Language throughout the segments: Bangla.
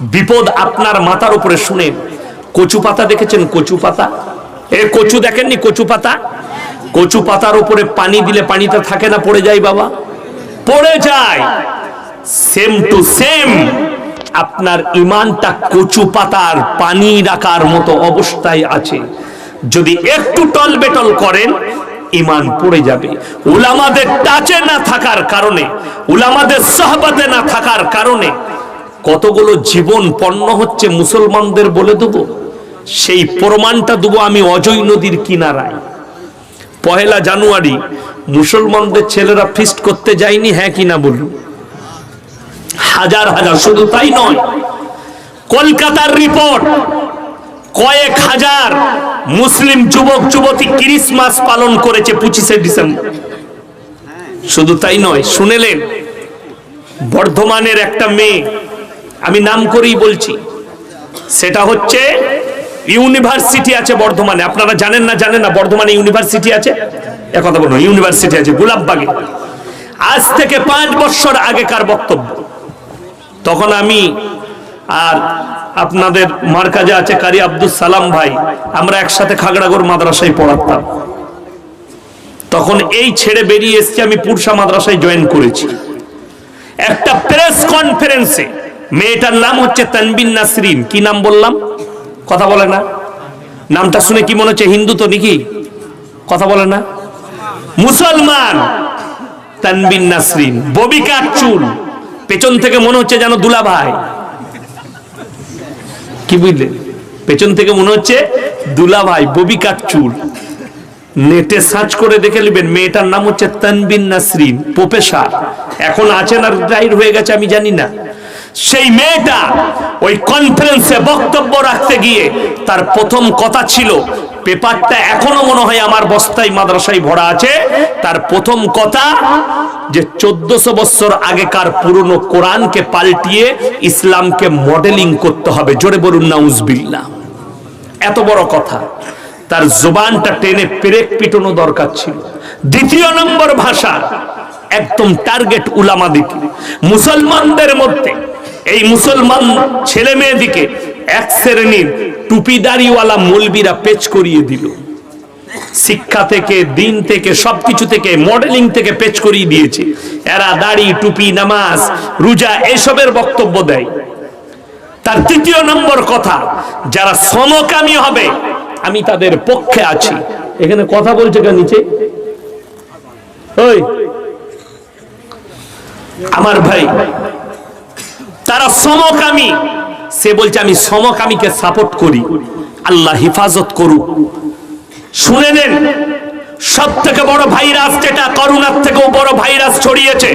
বিপদ আপনার মাথার উপরে শুনে, কচু পাতা দেখেছেন কচু পাতা? এ কচু দেখেননি কচু পাতা? কচু পাতার উপরে পানি দিলে পানিতে থাকে না, পড়ে যায় বাবা? পড়ে যায়। সেম টু সেম আপনার ইমানটা কচু পাতার পানি রাখার মতো অবস্থায় আছে। যদি একটু টল বেটল করেন, ইমান পড়ে যাবে। উলামাদের টাচে না থাকার কারণে, উলামাদের সহবাদে না থাকার কারণে কতগুলো জীবন পণ্য হচ্ছে মুসলমানদের বলে দেব? সেই প্রমাণটা দেবো আমি অজয় নদীর কিনারায়। পহেলা জানুয়ারি, মুসলমানদের ছেলেরা ফিস্ট করতে যায়নি হ্যাঁ কিনা বলুন? হাজার হাজার, শুধু তাই নয়, কলকাতার রিপোর্ট কয়েক হাজার মুসলিম যুবক, যুবতী ক্রিসমাস পালন করেছে পঁচিশে ডিসেম্বর। শুধু তাই নয়, শুনেলেন, বর্ধমানের একটা মেয়ে আমি নাম করেই বলছি। সেটা হচ্ছে ইউনিভার্সিটি আছে বর্ধমানে। আপনারা জানেন না জানেন না বর্ধমানে ইউনিভার্সিটি আছে? কথা বলুন, ইউনিভার্সিটি আছে গোলাপবাগে। আজ থেকে পাঁচ বছর আগেকার বক্তব্য। তখন আমি আর আপনাদের মার্কাজে আছে কারি আব্দুল সালাম ভাই, আমরা একসাথে খাগড়াগড় মাদ্রাসায় পড়াতাম। তখন এই ছেড়ে বেরিয়ে এসেছি, আমি পুরসা মাদ্রাসায় জয়েন করেছি। একটা প্রেস কনফারেন্সে মেয়েটার নাম হচ্ছে তানবিন নাসরিন। কি নাম বললাম? কথা বলে না। নামটা শুনে কি মনে হচ্ছে হিন্দু তো নাকি? কথা বলে না। মুসলমান, তানবিন নাসরিন। ববিকার চুল। পেছন থেকে মনে হচ্ছে যেন দুলা ভাই কি বুঝলেন পেছন থেকে মনে হচ্ছে দুলা ভাই ববিকার চুল। নেটে সার্চ করে দেখে নেবেন, মেয়েটার নাম হচ্ছে তানবিন নাসরিন, প্রফেসর। এখন আছেন আর রিটায়ার হয়ে গেছে, আমি জানি না। সেই মেয়েটা ওই কনফারেন্সে বক্তব্য রাখতে গিয়ে তার প্রথম কথা ছিল, পেপারটা এখনও মনে হয় আমার বস্তায় মাদ্রাসায় ভরা আছে। তার প্রথম কথা যে চোদ্দশো বছর আগেকার পুরনো কোরআনকে পাল্টিয়ে ইসলামকে মডেলিং করতে হবে। জোরে বলুন, নাউজবিল্লাহ। এত বড় কথা। তার জোবানটা টেনে পেরেক পিটনো দরকার ছিল। দ্বিতীয় নম্বর ভাষা, একদম টার্গেট উলামা দিকে মুসলমানদের মধ্যে এই মুসলমান ছেলে মেয়েদিকে এক শ্রেণির টুপিদারিওয়ালা মলবিরা পেচ করিয়ে দিল। শিক্ষা থেকে, দিন থেকে, সবকিছু থেকে, মডেলিং থেকে পেচ করিয়ে দিয়েছে। এরা দাড়ি, টুপি, নামাজ, রোজা এসবের বক্তব্য দেয়। তার তৃতীয় নম্বর কথা, যারা সমকামী হবে, আমি তাদের পক্ষে আছি। এখানে কথা বলছে কেন নিচে? ওই। আমার ভাই তারা সমকামী। সে বলছে, আমি সমকামীকে সাপোর্ট করি। আল্লাহ হেফাজত করুক। শুনে নেন সব থেকে বড় ভাইরাস যেটা, করোনার থেকেও বড় ভাইরাস ছড়িয়েছে।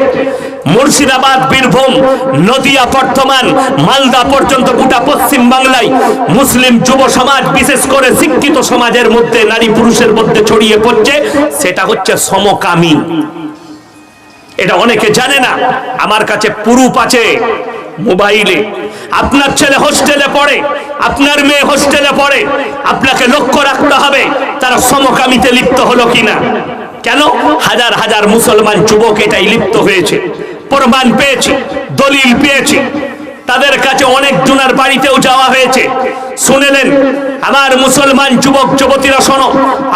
মুর্শিদাবাদ, বীরভূম, নদিয়া, বর্ধমান, মালদা পর্যন্ত গোটা পশ্চিম বাংলায় মুসলিম যুব সমাজ, বিশেষ করে শিক্ষিত সমাজের মধ্যে, নারী পুরুষের মধ্যে ছড়িয়ে পড়ছে, সেটা হচ্ছে সমকামী। এটা অনেকে জানে না, আমার কাছে পুরুপ আছে। মোবাইলে। আপনার ছেলে হোস্টেলে পড়ে, আপনার মেয়ে হোস্টেলে পড়ে, আপনাকে লক্ষ্য রাখতে হবে তারা সমকামিতে লিপ্ত হলো কিনা। কেন? হাজার হাজার মুসলমান যুবক এটাই লিপ্ত হয়েছে, প্রমাণ পেয়েছি, দলিল পেয়েছি তাদের কাছে অনেক জুনার বাড়িতেও যাওয়া হয়েছে। শুনেলেন আমার মুসলমান যুবক, যুবতীরা, শোনো,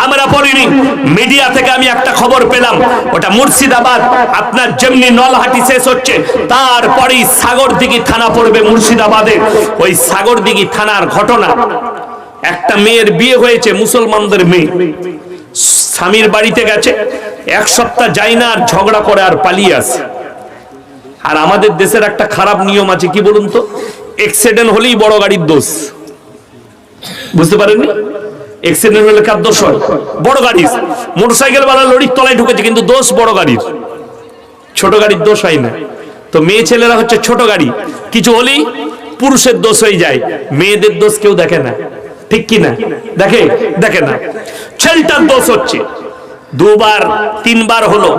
আমরা বলিনি, মিডিয়া থেকে আমি একটা খবর পেলাম, ওটা মুর্শিদাবাদ, আপনার যেমনি নলহাটি শেষ হচ্ছে, তারপরেই সাগরদিঘি থানা পড়বে মুর্শিদাবাদে। ওই সাগরদিঘি থানার ঘটনা, একটা মেয়ের বিয়ে হয়েছে, মুসলমানদের মেয়ে। স্বামীর বাড়িতে গেছে, এক সপ্তাহ যায় না আর ঝগড়া করে আর পালিয়ে আসে। আর আমাদের দেশের একটা খারাপ নিয়ম আছে, কি বলুন তো? এক্সিডেন্ট হলেই বড় গাড়ির দোষ। বুঝতে পারেননি? এক্সিডেন্ট হলে কার দোষ হয়? বড় গাড়ির। মোটরসাইকেল বালা লরির তলায় ঢুকেছে, কিন্তু দোষ বড় গাড়ির। ছোট গাড়ির দোষ হয় না। তো মেয়ে ছেলেরা হচ্ছে ছোট গাড়ি। কিছু হলেই পুরুষের দোষ হয়ে যায়। মেয়েদের দোষ কেউ দেখে না। ঠিক কি না? দেখে? দেখে না। ছেলেটার দোষ হচ্ছে। দুবার, তিনবার হলো।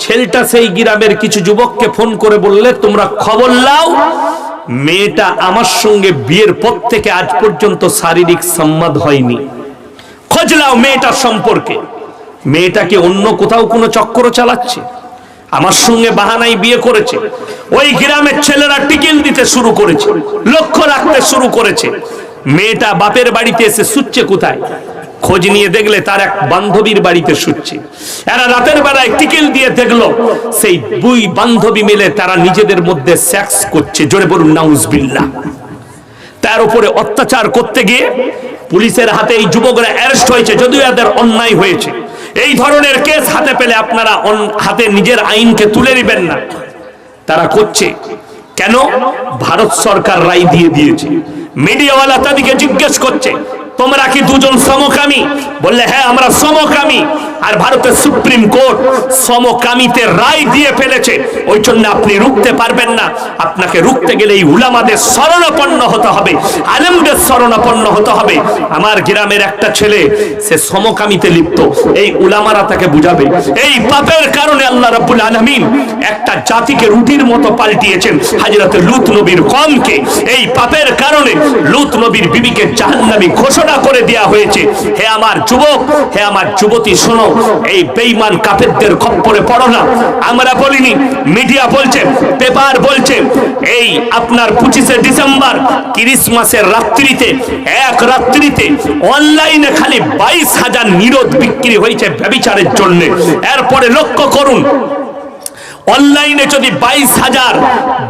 ছেলেটা সেই গ্রামের কিছু যুবককে ফোন করে বললে, তোমরা খবর লাও, মেয়েটা আমার সঙ্গে বিয়ের পর থেকে আজ পর্যন্ত শারীরিক সম্বাদ হয়নি। খোঁজ লাও মেয়েটার সম্পর্কে। মেয়েটাকে অন্য কোথাও কোনো চক্কর চালাচ্ছে, আমার সঙ্গে বাহানায় বিয়ে করেছে, ওই গ্রামের ছেলেরা টিকিল দিতে শুরু করেছে, লক্ষ্য রাখতে শুরু করেছে। মেয়েটা বাপের বাড়িতে এসে শুচ্ছে কোথায়? খোঁজ নিয়ে দেখলে তার এক বান্ধবীর বাড়িতে শুচ্ছে। এরা রাতের বেলায় টিকিল দিয়ে দেখল, সেই দুই বান্ধবী মিলে তারা নিজেদের মধ্যে সেক্স করছে। জোরে বলুন, নাউজবিল্লাহ। তার উপরে অত্যাচার করতে গিয়ে পুলিশের হাতে এই যুবকরা অ্যারেস্ট হয়েছে, যদিও এদের অন্যায় হয়েছে। এই ধরনের কেস হাতে পেলে আপনারা হাতে নিজের আইনকে তুলে নেবেন না। তারা করছে। কেন? ভারত সরকার রায় দিয়ে দিয়েছে। মিডিয়াওয়ালা তাদেরকে জিজ্ঞেস করছে তোমরা কি দুজন সমকামী? বললে হ্যাঁ আমরা সমকামী। আর ভারতের সুপ্রিম কোর্ট সমকামিতে রায় দিয়ে ফেলেছে। ওই জন্য আপনি রুখতে পারবেন না। আপনাকে রুখতে গেলে এই উলামাদের শরণাপন্ন হতে হবে, আলেমদের শরণাপন্ন হতে হবে। আমার গ্রামের একটা ছেলে, সে সমকামীতে লিপ্ত। এই উলামারা তাকে বুঝাবে। এই পাপের কারণে আল্লাহ রাব্বুল আলামিন একটা জাতিকে রুটির মতো পাল্টিয়েছেন হাজরতে লুত নবীর কমকে। এই পাপের কারণে লুত নবীর বিবিকে জাহান্নামী ঘোষণা করে দেয়া হয়েছে। হে আমার যুবক, হে আমার যুবতী, শোনো। এই বেঈমান কাফেরদের খপ্পরে পড়ো না। আমরা বলিনি, মিডিয়া বলছে, পেপার বলছে, এই আপনার পঁচিশে ডিসেম্বর ক্রিসমাসের রাত্রিতে, এক রাত্রিতে অনলাইনে খালি বাইশ হাজার নিরোধ বিক্রি হয়েছে ব্যবিচারের জন্য। এরপরে লক্ষ্য করুন অনলাইনে যদি বাইশ হাজার,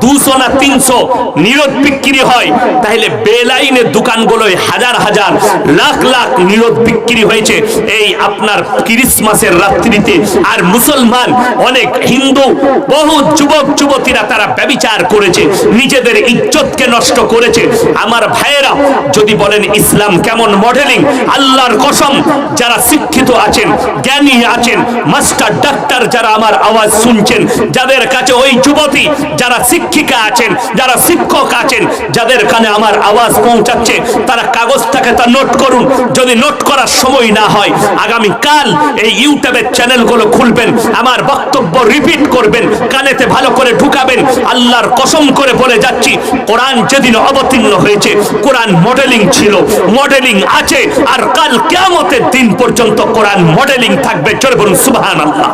দুশো না তিনশো নিরোধ বিক্রি হয়, তাহলে বেলাইনের দোকানগুলোয় হাজার হাজার, লাখ লাখ নিরোধ বিক্রি হয়েছে। এই আপনার ক্রিসমাসের রাত্রিতে। আর মুসলমান, অনেক হিন্দু, বহু যুবক, যুবতীরা তারা ব্যবিচার করেছে, নিজেদের ইজ্জতকে নষ্ট করেছে। আমার ভাইয়েরা, যদি বলেন ইসলাম কেমন মডেলিং আল্লাহর কসম, যারা শিক্ষিত আছেন, জ্ঞানী আছেন, মাস্টার, ডাক্তার যারা আমার আওয়াজ শুনছেন যাদের কাছে ওই যুবতী, যারা শিক্ষিকা আছেন, যারা শিক্ষক আছেন, যাদের কানে আমার আওয়াজ পৌঁছাচ্ছে, তারা কাগজটাকে তা নোট করুন। যদি নোট করার সময় না হয় আগামী কাল এই ইউটিউবের চ্যানেলগুলো খুলবেন, আমার বক্তব্য রিপিট করবেন, কানেতে ভালো করে ঢুকাবেন। আল্লাহর কসম করে বলে যাচ্ছি, কোরআন যেদিন অবতীর্ণ হয়েছে, কোরআন মডেলিং ছিল মডেলিং আছে, আর কাল কেয়ামতের দিন পর্যন্ত কোরআন মডেলিং থাকবে। চলে বলুন সুবহান আল্লাহ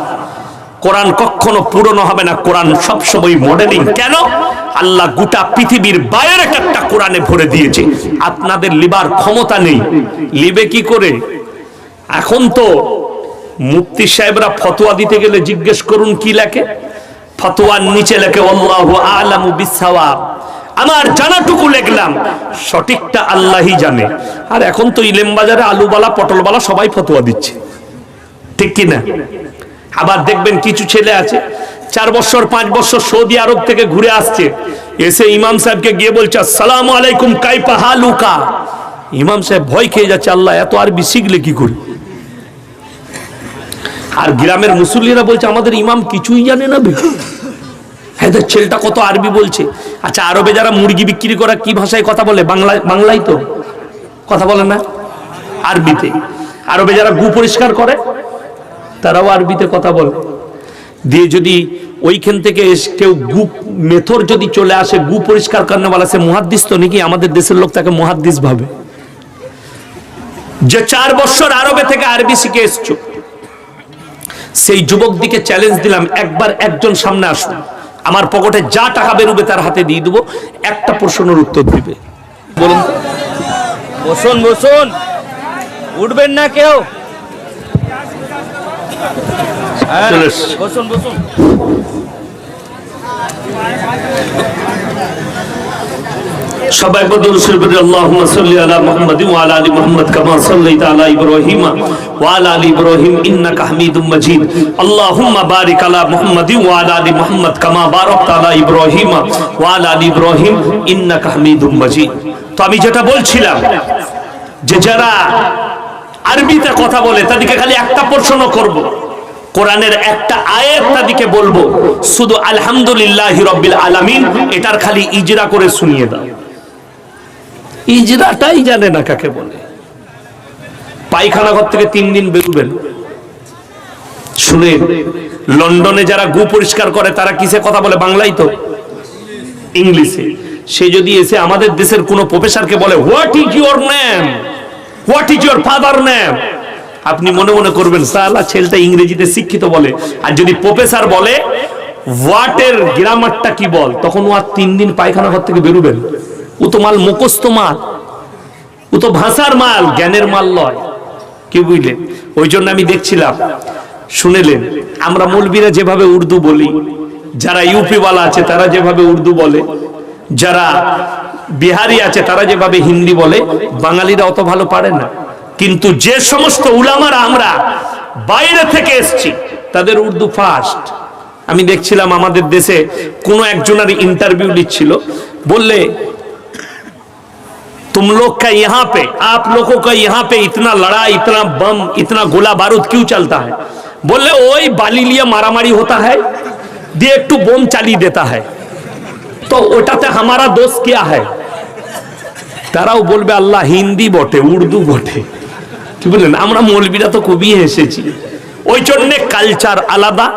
কোরআন কখনো পুরনো হবে না। কোরআন সবসময় মডেলিং কেন? আল্লাহ গোটা পৃথিবীর বাইরে একটা কোরআনে ভরে দিয়েছে। আপনাদের লিবার ক্ষমতা নেই। লিবে কি করে? এখন তো মুফতি সাহেবরা ফতোয়া দিতে গেলে জিজ্ঞেস করুন কি লেখে? ফতোয়ার নিচে লেখে, আল্লাহু আলামু বিসাওয়াব আমার জানাটুকু লিখলাম। সঠিকটা আল্লাহই জানে। আর এখন তো ইলেম বাজারে আলুবালা, পটলবালা সবাই ফতোয়া দিচ্ছে। ঠিক কি না? আবার দেখবেন কিছু ছেলে আছে, চার বছর, পাঁচ বছর সৌদি আরব থেকে ঘুরে আসছে। এসে ইমাম সাহেবকে গিয়ে বলছে, আসসালাম আলাইকুম কাইপা হালুকা? ইমাম সাহেব ভয় খেয়ে যাচ্ছে, আল্লাহ, এত আরবি শিখলে কি করে? আর গ্রামের মুসল্লিরা বলছে, আমাদের ইমাম কিছুই জানে না হ্যাঁ ছেলেটা কত আরবি বলছে। আচ্ছা আরবে যারা মুরগি বিক্রি করা, কি ভাষায় কথা বলে? বাংলায় বাংলায় তো? কথা বলে না? আরবিতে। আরবে যারা গু পরিষ্কার করে তারাও আরবিতে কথা বলে। দিয়ে যদি ওইখান থেকে কেউ গু মেথর যদি চলে আসে গু পরিষ্কার করেনা সে মহাদ্দিস তো নাকি আমাদের দেশের লোক তাকে মহাদ্দিস ভাবে। যে চার বছর আরবে থেকে আরবি শিখে এসছো, সেই যুবক দিকে চ্যালেঞ্জ দিলাম, একবার একজন সামনে আসুন আমার পকেটে যা টাকা বেরোবে তার হাতে দিয়ে দেবো, একটা প্রশ্নের উত্তর দিবে। বলুন। বসুন বসুন। উঠবেন না কেউ। চলে এসছি। বসুন বসুন। সবাই বদল শিরবি আল্লাহুম্মা সাল্লি আলা মুহাম্মাদ ওয়া আলা আলি মুহাম্মাদ কামা সাল্লাইতা আলা ইব্রাহিম ওয়া আলা আলি ইব্রাহিম ইন্নাকা হামিদুম মাজিদ। আল্লাহুম্মা বারিক আলা মুহাম্মাদ ওয়া আলা আলি মুহাম্মাদ কামা বারাকতা আলা ইব্রাহিম ওয়া আলা আলি ইব্রাহিম ইন্নাকা হামিদুম মাজিদ। তো আমি যেটা বলছিলাম যে যারা আরবিতে কথা বলে তাদেরকে খালি একটা প্রশ্ন করব। কোরআনের একটা আয়াত তাদেরকে বলব, শুধু আলহামদুলিল্লাহ রব্বিল আলামিন, এটার খালি ইজরা করে শুনিয়ে দাও। ইজরাটাই জানে না কাকে বলে। পায়খানা ঘর থেকে তিন দিন বেরোবেন। শুনে, লন্ডনে যারা গু পরিষ্কার করে, তারা কিসে কথা বলে বাংলায় তো? ইংলিশে। সে যদি এসে আমাদের দেশের কোন প্রফেসরকে বলে what is your name what is your father name আপনি মনে মনে করবেন সালা ছেলেটা ইংরেজিতে শিক্ষিত বলে। আর যদি প্রফেসর বলে ওয়াটের গ্রামারটা কি বল? তখন ও আর তিন দিন পায়খানা ঘর থেকে বেরোবেন। ও তো মাল মুখস্থ মাল। ও তো ভাষার মাল, জ্ঞানের মাল লয়। কি বুঝলেন? ওই জন্য আমি দেখছিলাম, শুনেলেন, আমরা মৌলবীরা যেভাবে উর্দু বলি, যারা ইউপি ওয়ালা আছে তারা যেভাবে উর্দু বলে, যারা বিহারি আছে তারা যেভাবে হিন্দি বলে, বাঙালিরা অত ভালো পারে না। কিন্তু যে সমস্ত উলামারা আমরা বাইরে থেকে এসছি তাদের উর্দু ফাস্ট আমি দেখছিলাম আমাদের দেশে কোনো একজনের ইন্টারভিউ নিচ্ছিল বললে तुम लोग का यहाँ पे आप लोगों का यहाँ पे इतना लड़ाई इतना बम इतना गोला बारूद क्यों चलता है बोले वही बाली लिया मारामारी होता है দিয়ে একটু বোম চালিয়ে দেতা है তো ওটাতে हमारा दोष क्या है তারাও বলবে আল্লাহ হিন্দি বটে উর্দু বটে কি আমরা মৌলবীরা তো খুবই হেসেছি। ওই জন্যে কালচার আলাদা।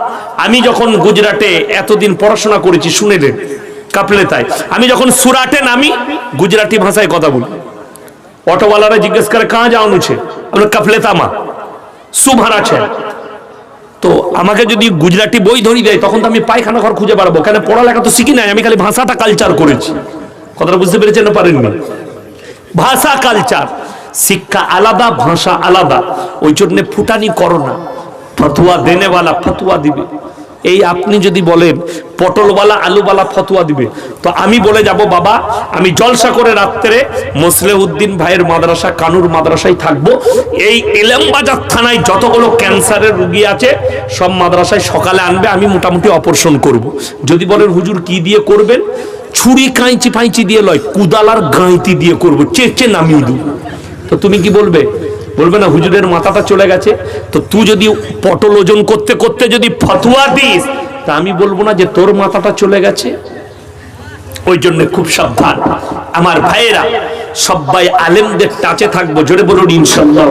আমি যখন গুজরাটে এতদিন পড়াশোনা করেছি, শুনেলেন কাপলে তাই। আমি যখন সুরাটে নামি, গুজরাটি ভাষায় কথা বলি। অটোওয়ালারা জিজ্ঞেস করে, কাঁ যাওয়ানো ছে আমরা কাপলে তামা সুভার আছে তো আমাকে যদি গুজরাটি বই ধরি দেয়, তখন তো আমি পায়খানা ঘর খুঁজে পারব কেন? পড়ালেখা তো শিখি নাই। আমি খালি ভাষাটা কালচার করেছি। কথাটা বুঝতে পেরেছেন না পারেননি? ভাষা কালচার শিক্ষা আলাদা, ভাষা আলাদা। ওই জন্য ফুটানি করো না। ফতুয়া দেনেওয়ালা ফতুয়া দিবে। এই আপনি যদি বলেন, পটলওয়ালা, আলুওয়ালা ফতুয়া দিবে। তো আমি বলে যাব, বাবা, আমি জলসা করে রাত্রে মোসলে উদ্দিন ভাইয়ের মাদ্রাসা, কানুর মাদ্রাসায় থাকব। এই এলেমবাজার থানায় যতগুলো ক্যান্সারের রুগী আছে, সব মাদ্রাসায় সকালে আনবে, আমি মোটামুটি অপারেশন করব। যদি বলেন, হুজুর, কি দিয়ে করবেন? ছুরি কাঁচি ফাঁচি দিয়ে লয়, কুদাল আর গাঁইতি দিয়ে করব। চেঁচে নামিয়ে দেবো। তো তুমি কি বলবে? বলবে না, হুজুরের মাথাটা চলে গেছে। তো তুই যদি পটল ওজন করতে করতে যদি ফতুয়া দিস, তা আমি বলব না যে তোর মাথাটা চলে গেছে। ওই জন্য খুব সাবধান। আমার ভাইয়েরা, সবাই আলেমদের টাচে থাকব। জোরে বলুন, ইনশাল্লাহ।